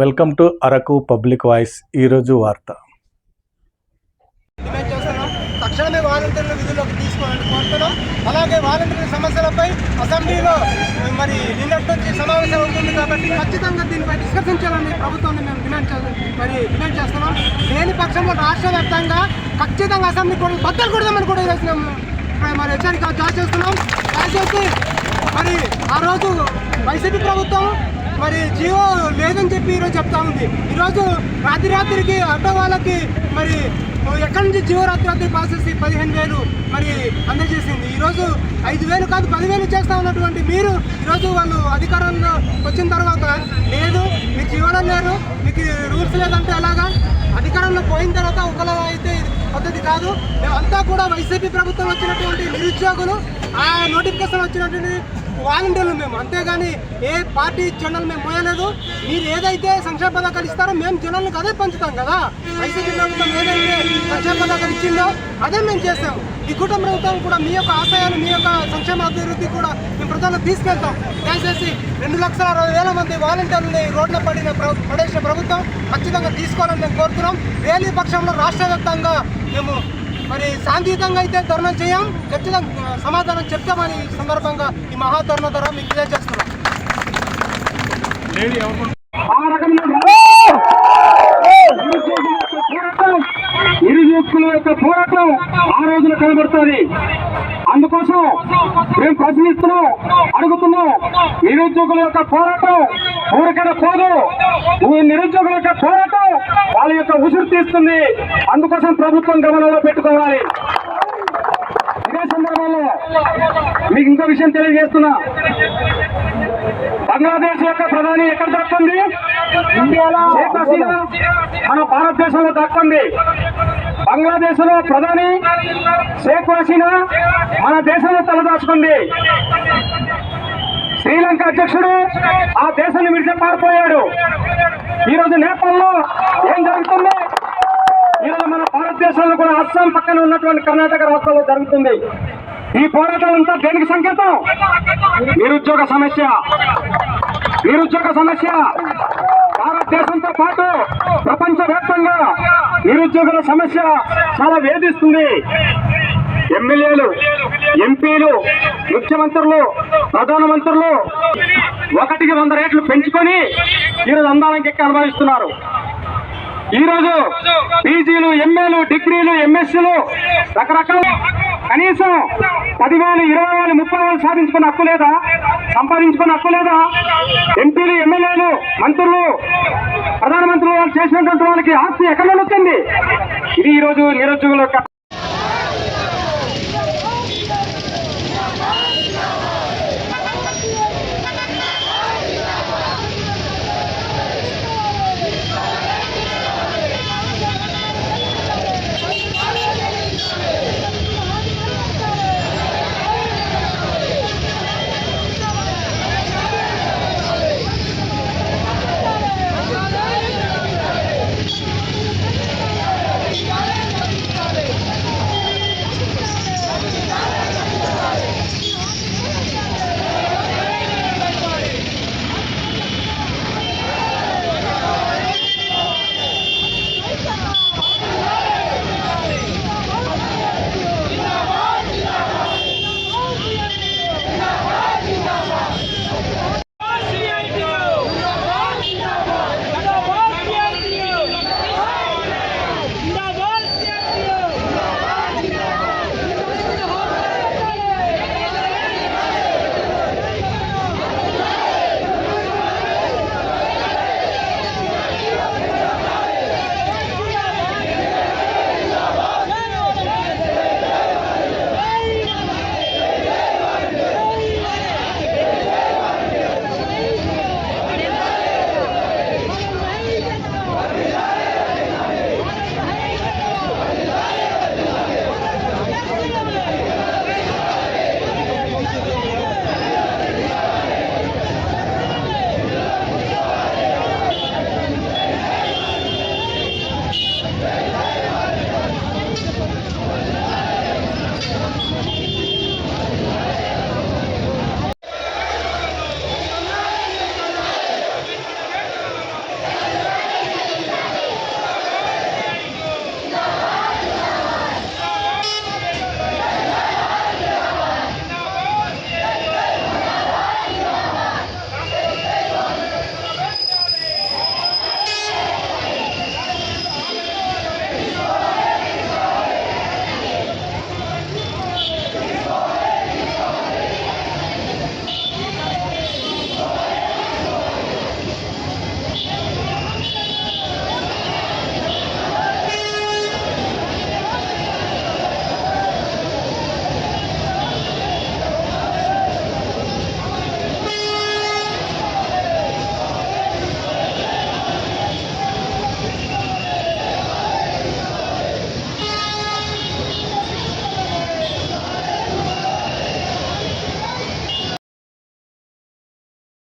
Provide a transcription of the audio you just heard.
Welcome to Araku public voice ఈరోజు వార్త. చేస్తున్నాం. తక్షణమే వాలంటీర్ల విధుల్లోకి తీసుకోవాలని కోరుతున్నాం. అలాగే వాలంటీర్ల సమస్యలపై అసెంబ్లీలో మరి నిన్నటి నుంచి సమావేశం అవుతుంది కాబట్టి ఖచ్చితంగా దీనిపై డిస్కషన్ చేయాలని ప్రభుత్వాన్ని మేము డిమాండ్ మరి డిమాండ్ చేస్తున్నాం. లేని పక్షంలో రాష్ట్ర వ్యాప్తంగా ఖచ్చితంగా అసెంబ్లీ కూడా బద్దలు కొడదామని కూడా చేసినాం మరి హెచ్చరిక జారీ చేస్తున్నాం. దయచేసి మరి ఆ రోజు వైసీపీ ప్రభుత్వం మరి జియో లేదని చెప్పి ఈరోజు చెప్తా ఉంది. ఈరోజు రాత్రి రాత్రికి ఆటో వాళ్ళకి మరి ఎక్కడి నుంచి జియో రాత్రి రాత్రి పాస్ చేసి పదిహేను వేలు మరి అందజేసింది. ఈరోజు ఐదు వేలు కాదు పదివేలు చేస్తా ఉన్నటువంటి మీరు ఈరోజు వాళ్ళు అధికారంలో వచ్చిన తర్వాత లేదు మీకు ఇవ్వడం లేరు మీకు రూల్స్ లేదంటే ఎలాగా? అధికారంలో పోయిన తర్వాత ఒకలా అయితే పద్ధతి కాదు. మేమంతా కూడా వైసీపీ ప్రభుత్వం వచ్చినటువంటి నిరుద్యోగులు ఆ నోటిఫికేషన్ వచ్చినటువంటి వాలంటీర్లు మేము. అంతేగాని ఏ పార్టీ జెండాలు మేము మోయలేదు మీరు ఏదైతే సంక్షేమ పథకాలు ఇస్తారో మేము జనాలకు అదే పంచుతాం కదా. వైసీపీ ప్రభుత్వం ఏదైతే సంక్షేమ పథకాలు ఇచ్చిందో అదే మేము చేస్తాము ఈ కుటుంబ ప్రభుత్వం కూడా మీ యొక్క ఆశయాలు మీ యొక్క సంక్షేమ అభివృద్ధి కూడా మేము ప్రజలకు తీసుకెళ్తాం. దయచేసి రెండు లక్షల అరవై వేల మంది వాలంటీర్లని రోడ్ల పడిన ప్ర- పడేసిన ప్రభుత్వం ఖచ్చితంగా తీసుకోవాలని మేము కోరుతున్నాం. రేలీ పక్షంలో రాష్ట్ర వ్యాప్తంగా మేము మరి శాంతియుతంగా అయితే ధర్నా చేయం ఖచ్చితంగా సమాధానం చెప్తామని ఈ సందర్భంగా ఈ మహాధర్ణ ద్వారా మీకు తెలియజేస్తున్నాం. నిరుద్యోగుల యొక్క పోరాటం ఆ రోజున కనబడుతుంది. అందుకోసం మేము ప్రశ్నిస్తున్నాం అడుగుతున్నాం. నిరుద్యోగుల యొక్క పోరాటం ఊరికైనా పోదు. ఈ నిరుద్యోగుల యొక్క పోరాటం వాళ్ళ యొక్క ఉసురు తీస్తుంది. అందుకోసం ప్రభుత్వం గమనంలో పెట్టుకోవాలి. ఇదే సందర్భంలో మీకు ఇంకో విషయం తెలియజేస్తున్నా. బంగ్లాదేశ్ యొక్క ప్రధాని ఎక్కడ దక్కంది? ఇండియాలో. షేక్ హసీనా మన భారతదేశంలో దక్కంది. బంగ్లాదేశ్లో ప్రధాని షేక్ హసీనా మన దేశంలో తలదాచుకుంది శ్రీలంక అధ్యక్షుడు ఆ దేశాన్ని విడిచి పారిపోయాడు. ఈరోజు నేపాల్లో ఏం జరుగుతుంది? ఈరోజు మన భారతదేశంలో కూడా అస్సాం పక్కన ఉన్నటువంటి కర్ణాటక రాష్ట్రంలో జరుగుతుంది. ఈ పోరాటం అంతా దేనికి సంకేతం? నిరుద్యోగ సమస్య. నిరుద్యోగ సమస్య. భారతదేశంతో పాటు ప్రపంచవ్యాప్తంగా నిరుద్యోగుల సమస్య చాలా వేధిస్తుంది. ఎమ్మెల్యేలు ఎంపీలు ముఖ్యమంత్రులు ప్రధానమంత్రులు ఒకటికి వంద రేట్లు పెంచుకొని ఈరోజు అందానికి ఎక్కి అనుభవిస్తున్నారు. ఈరోజు పీజీలు ఎంఏలు డిగ్రీలు ఎంఎస్సీలు రకరకాల కనీసం పదివేలు ఇరవై వేలు ముప్పై వేలు సాధించుకున్న హక్కు లేదా? సంపాదించుకున్న హక్కు లేదా? ఎంపీలు ఎమ్మెల్యేలు మంత్రులు ప్రధానమంత్రులు వాళ్ళు చేసినటువంటి వాళ్ళకి ఆస్తి ఎక్కడ వచ్చింది ఇది ఈరోజు నిరుద్యోగుల యొక్క